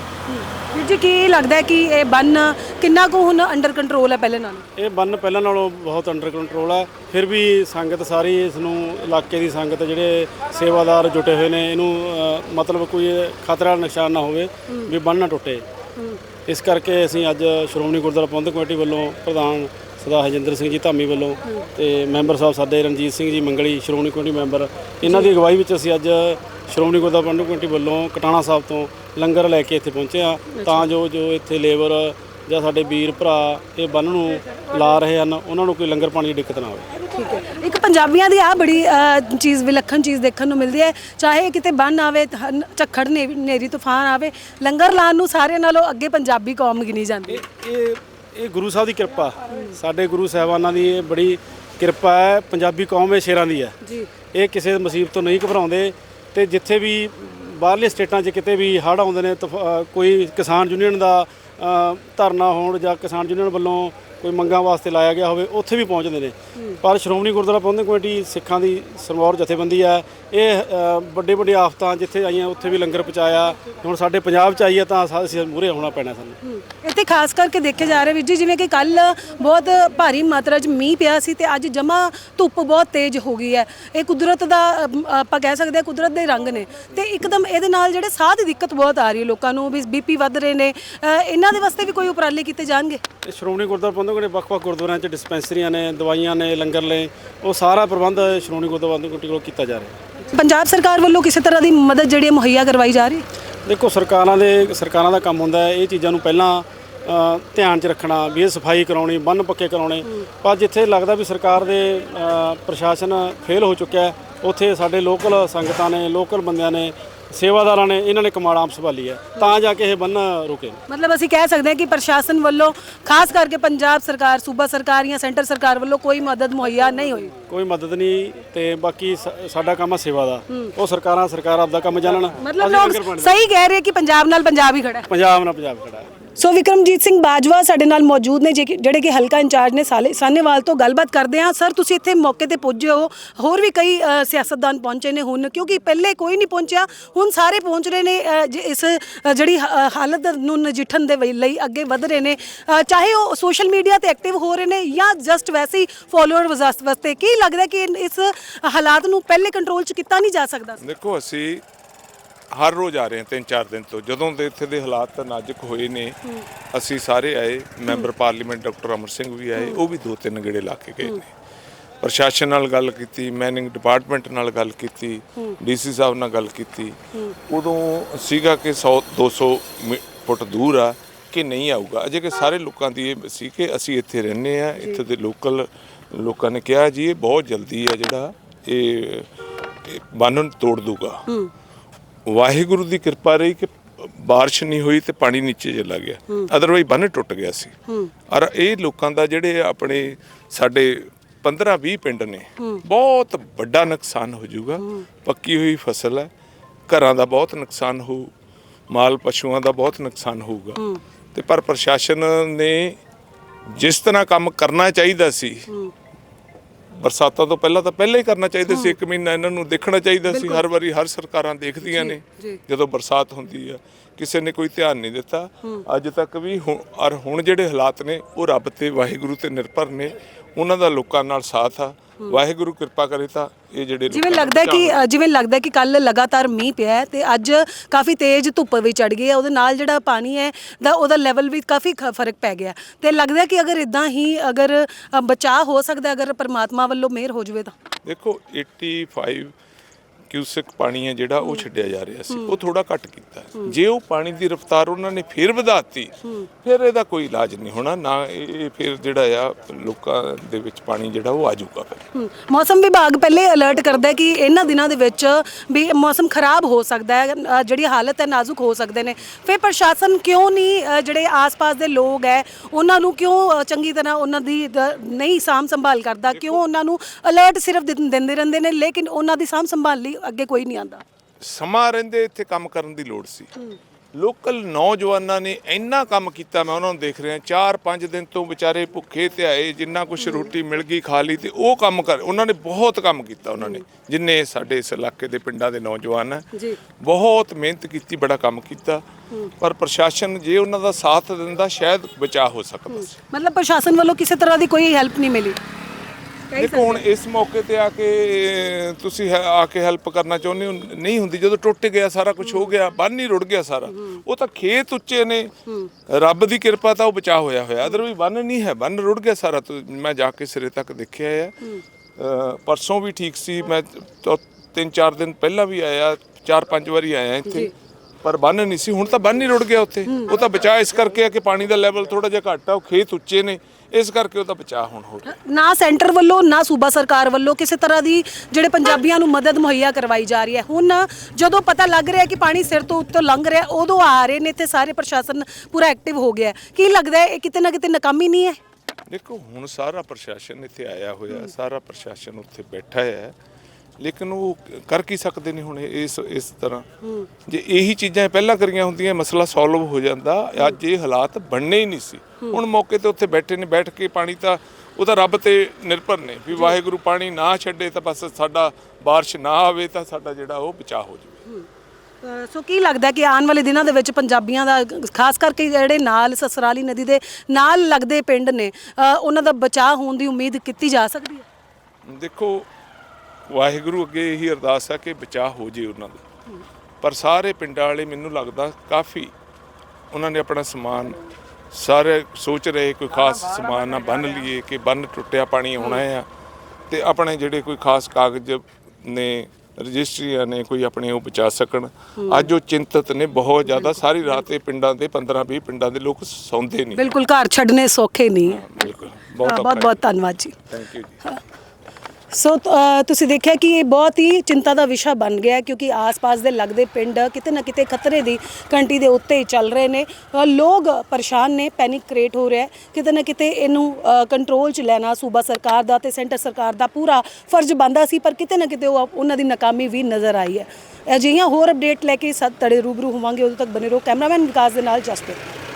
ਵੀਰ ਜੀ ਕੀ ਲੱਗਦਾ ਹੈ ਕਿ ਇਹ ਬੰਨ ਕਿੰਨਾ ਕੁ ਹੁਣ ਅੰਡਰ ਕੰਟਰੋਲ ਹੈ ਪਹਿਲੇ ਨਾਲੋਂ? ਇਹ ਬੰਨ ਪਹਿਲਾਂ ਨਾਲੋਂ ਬਹੁਤ ਅੰਡਰ ਕੰਟਰੋਲ ਆ। ਫਿਰ ਵੀ ਸੰਗਤ ਸਾਰੀ ਇਸ ਨੂੰ ਇਲਾਕੇ ਦੀ ਸੰਗਤ ਜਿਹੜੇ ਸੇਵਾਦਾਰ ਜੁਟੇ ਹੋਏ ਨੇ ਇਹਨੂੰ ਅ, ਮਤਲਬ ਕੋਈ ਖਤਰਾ ਨਿਸ਼ਾਨ ਨਾ ਹੋਵੇ ਵੀ ਬੰਨ ਨਾ ਟੁੱਟੇ। ਇਸ ਕਰਕੇ ਅਸੀਂ ਅੱਜ ਸ਼੍ਰੋਮਣੀ ਗੁਰਦੁਆਰਾ ਪ੍ਰਬੰਧਕ ਕਮੇਟੀ ਵੱਲੋਂ ਪ੍ਰਧਾਨ ਸਰਦਾਰ ਹਜਿੰਦਰ ਸਿੰਘ ਜੀ ਧਾਮੀ ਵੱਲੋਂ ਤੇ ਮੈਂਬਰ ਸਾਹਿਬ ਸਾਡੇ ਰਣਜੀਤ ਸਿੰਘ ਜੀ ਮੰਗਲੀ ਸ਼੍ਰੋਮਣੀ ਕਮੇਟੀ ਮੈਂਬਰ ਇਹਨਾਂ ਦੀ ਅਗਵਾਈ ਵਿੱਚ ਅਸੀਂ ਅੱਜ ਸ਼੍ਰੋਮਣੀ ਗੁਰਦੁਆਰਾ ਪ੍ਰਬੰਧਕ ਕਮੇਟੀ ਵੱਲੋਂ ਕਟਾਣਾ ਸਾਹਿਬ ਤੋਂ ਲੰਗਰ ਲੈ ਕੇ ਇੱਥੇ ਪਹੁੰਚੇ ਆ ਤਾਂ ਜੋ ਜੋ ਇੱਥੇ ਲੇਬਰ ਜਾਂ ਸਾਡੇ ਵੀਰ ਭਰਾ ਇਹ ਬੰਨ ਨੂੰ ਲਾ ਰਹੇ ਹਨ ਉਹਨਾਂ ਨੂੰ ਕੋਈ ਲੰਗਰ ਪਾਣੀ ਦੀ ਦਿੱਕਤ ਨਾ ਆਵੇ। ਠੀਕ ਹੈ। ਇੱਕ ਪੰਜਾਬੀਆਂ ਦੀ ਆ ਬੜੀ ਚੀਜ਼ ਵਿਲੱਖਣ ਚੀਜ਼ ਦੇਖਣ ਨੂੰ ਮਿਲਦੀ ਹੈ। ਚਾਹੇ ਕਿਤੇ ਬੰਨ ਆਵੇ ਝੱਖੜ ਨੇਰੀ ਤੂਫਾਨ ਆਵੇ ਲੰਗਰ ਲਾਉਣ ਨੂੰ ਸਾਰਿਆਂ ਨਾਲੋਂ ਅੱਗੇ ਪੰਜਾਬੀ ਕੌਮ ਗਿਣੀ ਜਾਂਦੀ ਹੈ। ਇਹ ਇਹ ਗੁਰੂ ਸਾਹਿਬ ਦੀ ਕਿਰਪਾ। ਸਾਡੇ ਗੁਰੂ ਸਾਹਿਬਾਨਾਂ ਦੀ ਇਹ ਬੜੀ ਕਿਰਪਾ ਹੈ ਪੰਜਾਬੀ ਕੌਮ ਇਹ ਸ਼ੇਰਾਂ ਦੀ ਹੈ। ਜੀ। ਇਹ ਕਿਸੇ ਮੁਸੀਬਤ ਤੋਂ ਨਹੀਂ ਘਬਰਾਉਂਦੇ ਤੇ ਜਿੱਥੇ ਵੀ ਬਾਹਰਲੇ ਸਟੇਟਾਂ 'ਚ ਕਿਤੇ ਵੀ ਹੜ੍ਹ ਆਉਂਦੇ ਨੇ ਕੋਈ ਕਿਸਾਨ ਯੂਨੀਅਨ ਦਾ ਧਰਨਾ ਹੋਣ ਜਾਂ ਕਿਸਾਨ ਯੂਨੀਅਨ ਵੱਲੋਂ ਕੋਈ ਮੰਗਾਂ ਵਾਸਤੇ ਲਾਇਆ ਗਿਆ ਹੋਵੇ ਉੱਥੇ ਵੀ ਪਹੁੰਚਦੇ ਨੇ। ਪਰ ਸ਼੍ਰੋਮਣੀ ਗੁਰਦੁਆਰਾ ਪ੍ਰਬੰਧਕ ਕਮੇਟੀ ਸਿੱਖਾਂ ਦੀ ਸਰਮੌਰ ਜਥੇਬੰਦੀ ਹੈ। ਇਹ ਵੱਡੇ ਵੱਡੇ ਆਫਤਾਂ ਜਿੱਥੇ ਆਈਆਂ ਉੱਥੇ ਵੀ ਲੰਗਰ ਪਹੁੰਚਾਇਆ। ਹੁਣ ਸਾਡੇ ਪੰਜਾਬ 'ਚ ਆਈ ਹੈ ਤਾਂ ਅਸੀਂ ਮੂਹਰੇ ਹੋਣਾ ਪੈਣਾ ਸਾਨੂੰ। ਇੱਥੇ ਖਾਸ ਕਰਕੇ ਦੇਖੇ ਜਾ ਰਹੇ ਵੀਰ ਜੀ ਜਿਵੇਂ ਕਿ ਕੱਲ ਬਹੁਤ ਭਾਰੀ ਮਾਤਰਾ 'ਚ ਮੀਂਹ ਪਿਆ ਸੀ ਤੇ ਅੱਜ ਜਮਾ ਧੁੱਪ ਬਹੁਤ ਤੇਜ਼ ਹੋ ਗਈ ਹੈ। ਇਹ ਕੁਦਰਤ ਦਾ ਆਪਾਂ ਕਹਿ ਸਕਦੇ ਹਾਂ ਕੁਦਰਤ ਦੇ ਰੰਗ ਨੇ। ਤੇ ਇੱਕਦਮ ਇਹਦੇ ਨਾਲ ਜਿਹੜੇ ਸਾਹ ਦੀ ਦਿੱਕਤ ਬਹੁਤ ਆ ਰਹੀ ਹੈ ਲੋਕਾਂ ਨੂੰ ਵੀ ਬੀਪੀ ਵੱਧ ਰਹੇ ਨੇ। ਇਹਨਾਂ ਦੇ ਵਾਸਤੇ ਵੀ ਕੋਈ ਉਪਰਾਲੇ ਕੀਤੇ ਜਾਣਗੇ? ਸ਼੍ਰੋਮਣੀ ਗੁਰਦੁਆਰਾ ਪ੍ਰਬੰਧਕ ਕਮੇਟੀ ਵੱਖ-ਵੱਖ ਗੁਰਦੁਆਰਿਆਂ 'ਚ ਡਿਸਪੈਂਸਰੀਆਂ ਨੇ ਦਵਾਈਆਂ ਨੇ ਲੰਗਰ ਨੇ ਉਹ ਸਾਰਾ ਪ੍ਰਬੰਧ ਸ਼੍ਰੋਮਣੀ ਗੁਰਦੁਆਰਾ ਕਮੇਟੀ ਕੋਲ ਕੀਤਾ ਜਾ ਰਿਹਾ। ਪੰਜਾਬ ਸਰਕਾਰ ਵੱਲੋਂ ਕਿਸੇ ਤਰ੍ਹਾਂ ਦੀ ਮਦਦ ਜਿਹੜੀ ਹੈ ਮੁਹੱਈਆ ਕਰਵਾਈ ਜਾ ਰਹੀ? ਹੈ ਦੇਖੋ ਸਰਕਾਰਾਂ ਦੇ ਸਰਕਾਰਾਂ ਦਾ ਕੰਮ ਹੁੰਦਾ ਹੈ ਇਹ ਚੀਜ਼ਾਂ ਨੂੰ ਪਹਿਲਾਂ ਅ, ਧਿਆਨ 'ਚ ਰੱਖਣਾ ਵੀ ਇਹ ਸਫ਼ਾਈ ਕਰਾਉਣੀ ਬੰਨ ਪੱਕੇ ਕਰਾਉਣੇ। ਪਰ ਜਿੱਥੇ ਲੱਗਦਾ ਵੀ ਸਰਕਾਰ ਦੇ ਅ, ਪ੍ਰਸ਼ਾਸਨ ਫੇਲ ਹੋ ਚੁੱਕਿਆ ਹੈ ਉੱਥੇ ਸਾਡੇ ਲੋਕਲ ਸੰਗਤਾਂ ਨੇ ਲੋਕਲ ਬੰਦਿਆਂ ਨੇ ਸੇਵਾਦਾਰਾਂ ਨੇ ਇਹਨਾਂ ਨੇ ਕਮਾਲ ਆਪ ਸੰਭਾਲੀ ਹੈ। ਤਾਂ ਜਾ ਕੇ ਇਹ ਬੰਨ ਰੁਕੇ। ਮਤਲਬ ਅਸੀਂ ਕਹਿ ਸਕਦੇ ਹਾਂ ਕਿ ਪ੍ਰਸ਼ਾਸਨ ਵੱਲੋਂ ਖਾਸ ਕਰਕੇ ਪੰਜਾਬ ਸਰਕਾਰ ਸੂਬਾ ਸਰਕਾਰ ਜਾਂ ਸੈਂਟਰ ਸਰਕਾਰ ਵੱਲੋਂ ਕੋਈ ਮਦਦ ਮੁਹੱਈਆ ਨਹੀਂ ਹੋਈ। ਕੋਈ ਮਦਦ ਨਹੀਂ ਤੇ ਬਾਕੀ ਸਾ- ਸਾਡਾ ਕੰਮ ਆ ਸੇਵਾ ਦਾ। ਉਹ ਸਰਕਾਰਾਂ ਸਰਕਾਰ ਆਪਦਾ ਕੰਮ ਜਾਣਨ। ਮਤਲਬ ਲੋਕ ਸਹੀ ਕਹਿ ਰਹੇ ਕਿ ਪੰਜਾਬ ਨਾਲ ਪੰਜਾਬ ਹੀ ਖੜਾ ਹੈ। ਪੰਜਾਬ ਨਾਲ ਪੰਜਾਬ ਖੜਾ ਹੈ। ਸੋ ਵਿਕਰਮਜੀਤ ਸਿੰਘ ਬਾਜਵਾ ਸਾਡੇ ਨਾਲ ਮੌਜੂਦ ਨੇ ਜੇ ਕਿ- ਜਿਹੜੇ ਕਿ ਹਲਕਾ ਇੰਚਾਰਜ ਨੇ ਸਾਲੇ ਸਾਨੇਵਾਲ ਤੋਂ ਗੱਲਬਾਤ ਕਰਦੇ ਹਾਂ। ਸਰ ਤੁਸੀਂ ਇੱਥੇ ਮੌਕੇ ਤੇ ਪੁੱਜੇ ਹੋ। ਹੋਰ ਵੀ ਕਈ ਅ, ਸਿਆਸਤਦਾਨ ਪਹੁੰਚੇ ਨੇ ਹੁਣ ਕਿਉਂਕਿ ਪਹਿਲੇ ਕੋਈ ਨਹੀਂ ਪਹੁੰਚਿਆ। ਹੁਣ ਸਾਰੇ ਪਹੁੰਚ ਰਹੇ ਨੇ ਅ, ਜੇ ਇਸ ਅ, ਜਿਹੜੀ ਹ- ਅ, ਹਾਲਤ ਨੂੰ ਨਜਿੱਠਣ ਦੇ ਵਈ- ਲਈ ਅੱਗੇ ਵਧ ਰਹੇ ਨੇ। ਅ, ਚਾਹੇ ਉਹ ਸੋਸ਼ਲ ਮੀਡੀਆ ਤੇ ਐਕਟਿਵ ਹੋ ਰਹੇ ਨੇ ਜਾਂ ਜਸਟ ਵੈਸੇ ਹੀ ਫੋਲੋਅਰ ਵਾਸਤੇ। ਕੀ ਲੱਗਦਾ ਕਿ ਇਸ ਹਾਲਾਤ ਨੂੰ ਪਹਿਲੇ ਕੰਟਰੋਲ 'ਚ ਕੀਤਾ ਨਹੀਂ ਜਾ ਸਕਦਾ? ਦੇਖੋ ਅਸੀਂ ਹਰ ਰੋਜ਼ ਆ ਰਹੇ ਹਾਂ ਤਿੰਨ ਚਾਰ ਦਿਨ ਤੋਂ। ਜਦੋਂ ਦੇ ਇੱਥੇ ਦੇ ਹਾਲਾਤ ਨਾਜ਼ੁਕ ਹੋਏ ਨੇ ਅਸੀਂ ਸਾਰੇ ਆਏ member parliament doctor Amar Singh ਵੀ ਆਏ ਉਹ ਵੀ ਦੋ ਤਿੰਨ ਗੇੜੇ ਲਾ ਕੇ ਗਏ ਨੇ। ਪ੍ਰਸ਼ਾਸਨ ਨਾਲ ਗੱਲ ਕੀਤੀ ਮੈਨਿੰਗ ਡਿਪਾਰਟਮੈਂਟ ਨਾਲ ਗੱਲ ਕੀਤੀ ਡੀਸੀ ਸਾਹਿਬ ਨਾਲ ਗੱਲ ਕੀਤੀ। ਉਦੋਂ ਸੀਗਾ ਕਿ 100 200 ਮੀ- ਫੁੱਟ ਦੂਰ ਆ ਕਿ ਨਹੀਂ ਆਊਗਾ। ਅਜੇ ਕਿ ਸਾਰੇ ਲੋਕਾਂ ਦੀ ਇਹ ਸੀ ਕਿ ਅਸੀਂ ਇੱਥੇ ਰਹਿੰਦੇ ਆ ਇੱਥੇ ਦੇ ਲੋਕਲ ਲੋਕਾਂ ਨੇ ਕਿਹਾ ਜੀ ਇਹ ਬਹੁਤ ਜਲਦੀ ਆ ਜਿਹੜਾ ਇਹ ਬੰਨ ਤੋੜ ਦੂਗਾ ਵਾਹਿਗੁਰੂ ਦੀ ਕਿਰਪਾ ਰਹੀ ਕਿ ਬਾਰਿਸ਼ ਨਹੀਂ ਹੋਈ ਤੇ ਪਾਣੀ ਨੀਚੇ ਚਲਾ ਗਿਆ। ਅਦਰਵਾਈਜ਼ ਬੰਨ ਟੁੱਟ ਗਿਆ ਸੀ। ਔਰ ਇਹ ਲੋਕਾਂ ਦਾ ਜਿਹੜੇ ਆਪਣੇ ਸਾਡੇ 15 20 ਪਿੰਡ ਨੇ ਬਹੁਤ ਵੱਡਾ ਨੁਕਸਾਨ ਹੋ ਜਾਊਗਾ। ਪੱਕੀ ਹੋਈ ਫਸਲ ਹੈ। ਘਰਾਂ ਦਾ ਬਹੁਤ ਨੁਕਸਾਨ ਹੋ ਮਾਲ ਪਸ਼ੂਆਂ ਦਾ ਬਹੁਤ ਨੁਕਸਾਨ ਹੋਊਗਾ। ਤੇ ਪਰ ਪ੍ਰਸ਼ਾਸਨ ਨੇ ਜਿਸ ਤਰ੍ਹਾਂ ਕੰਮ ਕਰਨਾ ਚਾਹੀਦਾ ਸੀ ਬਰਸਾਤਾਂ ਤੋਂ ਪਹਿਲਾਂ ਤਾਂ ਪਹਿਲਾਂ ਹੀ ਕਰਨਾ ਚਾਹੀਦਾ ਸੀ ਇੱਕ ਮਹੀਨਾ ਇਹਨਾਂ ਨੂੰ ਦੇਖਣਾ ਚਾਹੀਦਾ ਸੀ ਹਰ ਵਾਰੀ ਹਰ ਸਰਕਾਰਾਂ ਦੇਖਦੀਆਂ ਨੇ ਜਦੋਂ ਬਰਸਾਤ ਹੁੰਦੀ ਆ। ਕਿਸੇ ਨੇ ਕੋਈ ਧਿਆਨ ਨਹੀਂ ਦਿੱਤਾ। ਅੱਜ ਤੱਕ ਵੀ ਔਰ ਹੁਣ ਜਿਹੜੇ ਹਾਲਾਤ ਨੇ ਉਹ ਰੱਬ ਤੇ ਵਾਹਿਗੁਰੂ ਤੇ ਨਿਰਭਰ ਨੇ। ਉਹਨਾਂ ਦਾ ਲੋਕਾਂ ਨਾਲ ਸਾਥ ਆ। ਵਾਹਿਗੁਰੂ ਕਿਰਪਾ ਕਰੇ ਤਾਂ ਇਹ ਜਿਹੜੇ ਜਿਵੇਂ ਲੱਗਦਾ ਕਿ ਜਿਵੇਂ ਲੱਗਦਾ ਕਿ ਕੱਲ ਲਗਾਤਾਰ ਮੀਂਹ ਪਿਆ ਹੈ ਤੇ ਅੱਜ ਕਾਫੀ ਤੇਜ਼ ਧੁੱਪ ਵੀ ਚੜ ਗਈ ਹੈ। ਉਹਦੇ ਨਾਲ ਜਿਹੜਾ ਪਾਣੀ ਹੈ ਦਾ ਉਹਦਾ ਲੈਵਲ ਵੀ ਕਾਫੀ ਫ਼ਰਕ ਪੈ ਗਿਆ। ਤੇ ਲੱਗਦਾ ਕਿ ਅਗਰ ਇਦਾਂ ਹੀ ਅਗਰ ਬਚਾਅ ਹੋ ਸਕਦਾ ਅਗਰ ਪਰਮਾਤਮਾ ਵੱਲੋਂ ਮਿਹਰ ਹੋ ਜਾਵੇ ਤਾਂ? ਦੇਖੋ 85 ਕਿਊਸਕ ਪਾਣੀ ਹੈ ਜਿਹੜਾ ਉਹ ਛੱਡਿਆ ਜਾ ਰਿਹਾ ਸੀ ਉਹ ਥੋੜਾ ਘੱਟ ਕੀਤਾ। ਜੇ ਉਹ ਪਾਣੀ ਦੀ ਰਫ਼ਤਾਰ ਉਹਨਾਂ ਨੇ ਫੇਰ ਵਧਾਤੀ ਫਿਰ ਇਹਦਾ ਕੋਈ ਇਲਾਜ ਨਹੀਂ ਹੋਣਾ ਨਾ ਇਹ ਫਿਰ ਜਿਹੜਾ ਆ ਲੋਕਾਂ ਦੇ ਵਿੱਚ ਪਾਣੀ ਜਿਹੜਾ ਉਹ ਆ ਜਾਊਗਾ ਫਿਰ। ਮੌਸਮ ਵਿਭਾਗ ਪਹਿਲੇ ਅਲਰਟ ਕਰਦਾ ਹੈ ਕਿ ਇਹਨਾਂ ਦਿਨਾਂ ਦੇ ਵਿੱਚ ਵੀ ਮੌਸਮ ਖਰਾਬ ਹੋ ਸਕਦਾ ਹੈ ਜਿਹੜੀ ਹਾਲਤ ਹੈ ਨਾਜ਼ੁਕ ਹੋ ਸਕਦੇ ਨੇ। ਫਿਰ ਪ੍ਰਸ਼ਾਸਨ ਕਿਉਂ ਨਹੀਂ ਜਿਹੜੇ ਆਸ-ਪਾਸ ਦੇ ਲੋਕ ਹੈ ਉਹਨਾਂ ਨੂੰ ਕਿਉਂ ਚੰਗੀ ਤਰ੍ਹਾਂ ਉਹਨਾਂ ਦੀ ਨਹੀਂ ਸਾਂਭ ਸੰਭਾਲ ਕਰਦਾ ਕਿਉਂ ਉਹਨਾਂ ਨੂੰ ਅਲਰਟ ਸਿਰਫ ਦਿੰਦੇ ਰਹਿੰਦੇ ਨੇ ਲੇਕਿਨ ਉਹਨਾਂ ਦੀ ਸਾਂਭ ਸੰਭਾਲ ਲਈ ਅੱਗੇ ਕੋਈ ਨਹੀਂ ਆਂਦਾ। ਸਮਾਂ ਰਹਿੰਦੇ ਇੱਥੇ ਕੰਮ ਕਰਨ ਦੀ ਲੋੜ ਸੀ। ਲੋਕਲ ਨੌਜਵਾਨਾਂ ਨੇ ਇੰਨਾ ਕੰਮ ਕੀਤਾ ਮੈਂ ਉਹਨਾਂ ਨੂੰ ਦੇਖ ਰਿਹਾ 4-5 ਦਿਨ ਤੋਂ ਵਿਚਾਰੇ ਭੁੱਖੇ ਤੇ ਆਏ ਜਿੰਨਾ ਕੁਛ ਰੋਟੀ ਮਿਲ ਗਈ ਖਾ ਲਈ ਤੇ ਉਹ ਕੰਮ ਕਰ ਉਹਨਾਂ ਨੇ ਬਹੁਤ ਕੰਮ ਕੀਤਾ ਉਹਨਾਂ ਨੇ। ਜਿੰਨੇ ਸਾਡੇ ਇਸ ਇਲਾਕੇ ਦੇ ਪਿੰਡਾਂ ਦੇ ਨੌਜਵਾਨ ਜੀ। ਬਹੁਤ ਮਿਹਨਤ ਕੀਤੀ ਬੜਾ ਕੰਮ ਕੀਤਾ। ਪਰ ਪ੍ਰਸ਼ਾਸਨ ਜੇ ਉਹਨਾਂ ਦਾ ਸਾਥ ਦਿੰਦਾ ਸ਼ਾਇਦ ਬਚਾਅ ਹੋ ਸਕਦਾ ਸੀ। ਮਤਲਬ ਪ੍ਰਸ਼ਾਸਨ ਵੱਲੋਂ ਕਿਸੇ ਤਰ੍ਹਾਂ ਦੀ ਕੋਈ ਹੈਲਪ ਨਹੀਂ ਮਿਲੀ? ਦੇਖੋ ਹੁਣ ਇਸ ਮੌਕੇ ਤੇ ਆ ਕੇ ਤੁਸੀਂ ਆ ਕੇ ਹੈਲਪ ਕਰਨਾ ਚਾਹੁੰਦੇ ਹੋ ਨਹੀਂ ਹੁੰਦੀ ਜਦੋਂ ਟੁੱਟ ਗਿਆ ਸਾਰਾ ਕੁਝ ਹੋ ਗਿਆ ਬੰਨ ਹੀ ਰੁੜ ਗਿਆ ਸਾਰਾ ਉਹ ਤਾਂ ਖੇਤ ਉੱਚੇ ਨੇ ਰੱਬ ਦੀ ਕਿਰਪਾ ਤਾਂ ਉਹ ਬਚਾ ਹੋਇਆ ਹੋਇਆ ਅਦਰ ਵੀ ਬੰਨ ਨਹੀਂ ਹੈ ਬੰਨ ਰੁੜ ਗਿਆ ਸਾਰਾ ਮੈਂ ਜਾ ਕੇ ਸਿਰੇ ਤੱਕ ਦੇਖਿਆ ਹੈ। ਪਰਸੋਂ ਵੀ ਠੀਕ ਸੀ ਮੈਂ ਤਿੰਨ ਚਾਰ ਦਿਨ ਪਹਿਲਾਂ ਵੀ ਆਇਆ ਚਾਰ ਪੰਜ ਵਾਰੀ ਆਇਆ ਇੱਥੇ ਪਰ ਬੰਨ ਨਹੀਂ ਸੀ ਹੁਣ ਤਾਂ ਬੰਨ ਹੀ ਰੁੜ ਗਿਆ ਉੱਥੇ ਉਹ ਤਾਂ ਬਚਾ ਇਸ ਕਰਕੇ ਆ ਕਿ ਪਾਣੀ ਦਾ ਲੈਵਲ ਥੋੜਾ ਜਿਹਾ ਘੱਟ ਆ ਉਹ ਖੇਤ ਉੱਚੇ ਨੇ ਇਸ ਕਰਕੇ ਉਹ ਤਾਂ ਬਚਾ ਹੁਣ ਹੋ ਰਿਹਾ। ਨਾ ਸੈਂਟਰ ਵੱਲੋਂ ਨਾ ਸੂਬਾ ਸਰਕਾਰ ਵੱਲੋਂ ਕਿਸੇ ਤਰ੍ਹਾਂ ਦੀ ਜਿਹੜੇ ਪੰਜਾਬੀਆਂ ਨੂੰ ਮਦਦ ਮੁਹੱਈਆ ਕਰਵਾਈ ਜਾ ਰਹੀ ਹੈ। ਹੁਣ ਜਦੋਂ ਪਤਾ ਲੱਗ ਰਿਹਾ ਕਿ ਪਾਣੀ ਸਿਰ ਤੋਂ ਉੱਤੋਂ ਲੰਘ ਰਿਹਾ ਉਦੋਂ ਆ ਰਹੇ ਨੇ ਤੇ ਸਾਰੇ ਪ੍ਰਸ਼ਾਸਨ ਪੂਰਾ ਐਕਟਿਵ ਹੋ ਗਿਆ ਹੈ। ਕੀ ਲੱਗਦਾ ਹੈ ਇਹ ਕਿਤੇ ਨਾ ਕਿਤੇ ਨਾਕਾਮੀ ਨਹੀਂ ਹੈ? ਦੇਖੋ ਹੁਣ ਸਾਰਾ ਪ੍ਰਸ਼ਾਸਨ ਇੱਥੇ ਆਇਆ ਹੋਇਆ ਸਾਰਾ ਪ੍ਰਸ਼ਾਸਨ ਉੱਥੇ ਬੈਠਾ ਹੈ। ਲੇਕਿਨ ਉਹ ਕਰ ਕੀ ਸਕਦੇ ਨੇ ਹੁਣ ਇਸ ਇਸ ਤਰ੍ਹਾਂ? ਜੇ ਇਹੀ ਚੀਜ਼ਾਂ ਪਹਿਲਾਂ ਕਰੀਆਂ ਹੁੰਦੀਆਂ ਮਸਲਾ ਸੋਲਵ ਹੋ ਜਾਂਦਾ ਅੱਜ ਇਹ ਹਾਲਾਤ ਬਣਨੇ ਹੀ ਨਹੀਂ ਸੀ। ਹੁਣ ਮੌਕੇ ਤੇ ਉੱਥੇ ਬੈਠੇ ਨੇ ਬੈਠ ਕੇ ਪਾਣੀ ਤਾਂ ਉਹ ਤਾਂ ਰੱਬ ਤੇ ਨਿਰਭਰ ਨੇ ਵੀ ਵਾਹਿਗੁਰੂ ਪਾਣੀ ਨਾ ਛੱਡੇ ਤਾਂ ਬਸ ਸਾਡਾ ਬਾਰਿਸ਼ ਨਾ ਆਵੇ ਤਾਂ ਸਾਡਾ ਜਿਹੜਾ ਉਹ ਬਚਾਅ ਹੋ ਜਾਵੇ। ਸੋ ਕੀ ਲੱਗਦਾ ਕਿ ਆਉਣ ਵਾਲੇ ਦਿਨਾਂ ਦੇ ਵਿੱਚ ਪੰਜਾਬੀਆਂ ਦਾ ਖਾਸ ਕਰਕੇ ਜਿਹੜੇ ਨਾਲ ਸਸਰਾਲੀ ਨਦੀ ਦੇ ਨਾਲ ਲੱਗਦੇ ਪਿੰਡ ਨੇ ਉਹਨਾਂ ਦਾ ਬਚਾਅ ਹੋਣ ਦੀ ਉਮੀਦ ਕੀਤੀ ਜਾ ਸਕਦੀ ਹੈ? ਦੇਖੋ ਵਾਹਿਗੁਰੂ ਅੱਗੇ ਇਹੀ ਅਰਦਾਸ ਹੈ ਕਿ ਬਚਾਅ ਹੋ ਜੇ ਉਹਨਾਂ ਦਾ। ਪਰ ਸਾਰੇ ਪਿੰਡਾਂ ਵਾਲੇ ਮੈਨੂੰ ਲੱਗਦਾ ਕਾਫੀ ਉਹਨਾਂ ਨੇ ਆਪਣਾ ਸਮਾਨ ਸਾਰੇ ਸੋਚ ਰਹੇ ਕੋਈ ਖਾਸ ਸਮਾਨ ਨਾ ਬੰਨ ਲਈਏ ਕਿ ਬੰਨ ਟੁੱਟਿਆ ਪਾਣੀ ਆਉਣਾ ਆ ਤੇ ਆਪਣੇ ਜਿਹੜੇ ਕੋਈ ਖਾਸ ਕਾਗਜ਼ ਨੇ ਰਜਿਸਟਰੀਆਂ ਨੇ ਕੋਈ ਆਪਣੇ ਉਹ ਬਚਾ ਸਕਣ। ਅੱਜ ਉਹ ਚਿੰਤਤ ਨੇ ਬਹੁਤ ਜ਼ਿਆਦਾ ਸਾਰੀ ਰਾਤ ਇਹ ਪਿੰਡਾਂ ਦੇ 15 20 ਪਿੰਡਾਂ ਦੇ ਲੋਕ ਸੌਂਦੇ ਨਹੀਂ। ਬਿਲਕੁਲ ਘਰ ਛੱਡਣੇ ਸੌਖੇ ਨਹੀਂ। ਬਿਲਕੁਲ। ਬਹੁਤ ਬਹੁਤ ਧੰਨਵਾਦ ਜੀ। ਥੈਂਕ ਯੂ ਜੀ। ਸੋ ਅ, uh, ਤੁਸੀਂ ਦੇਖਿਆ ਕਿ ਇਹ ਬਹੁਤ ਹੀ ਚਿੰਤਾ ਦਾ ਵਿਸ਼ਾ ਬਣ ਗਿਆ ਹੈ ਕਿਉਂਕਿ ਆਸ-ਪਾਸ ਦੇ ਲੱਗਦੇ ਪਿੰਡ ਕਿਤੇ ਨਾ ਕਿਤੇ ਖਤਰੇ ਦੀ ਘੰਟੀ ਦੇ ਉੱਤੇ ਹੀ ਚੱਲ ਰਹੇ ਨੇ। ਅ, ਲੋਕ ਪਰੇਸ਼ਾਨ ਨੇ ਪੈਨਿਕ ਕ੍ਰੀਏਟ ਹੋ ਰਿਹਾ ਹੈ। ਕਿਤੇ ਨਾ ਕਿਤੇ ਇਹਨੂੰ ਕੰਟਰੋਲ 'ਚ ਲੈਣਾ ਸੂਬਾ ਸਰਕਾਰ ਦਾ ਤੇ ਸੈਂਟਰ ਸਰਕਾਰ ਦਾ ਪੂਰਾ ਫਰਜ਼ ਬਣਦਾ ਸੀ ਪਰ ਕਿਤੇ ਨਾ ਕਿਤੇ ਉਹ ਉਹਨਾਂ ਦੀ ਨਾਕਾਮੀ ਵੀ ਨਜ਼ਰ ਆਈ ਹੈ। ਅਜਿਹੀਆਂ ਹੋਰ ਅਪਡੇਟ ਲੈ ਕੇ ਸਦ ਤੜੇ ਰੂਬਰੂ ਹੋਵਾਂਗੇ ਉਦੋਂ ਤੱਕ ਬਨੇ ਰਹੋ। ਕੈਮਰਾਮੈਨ ਵਿਕਾਸ ਦੇ ਨਾਲ ਜਸਪ੍ਰੀਤ।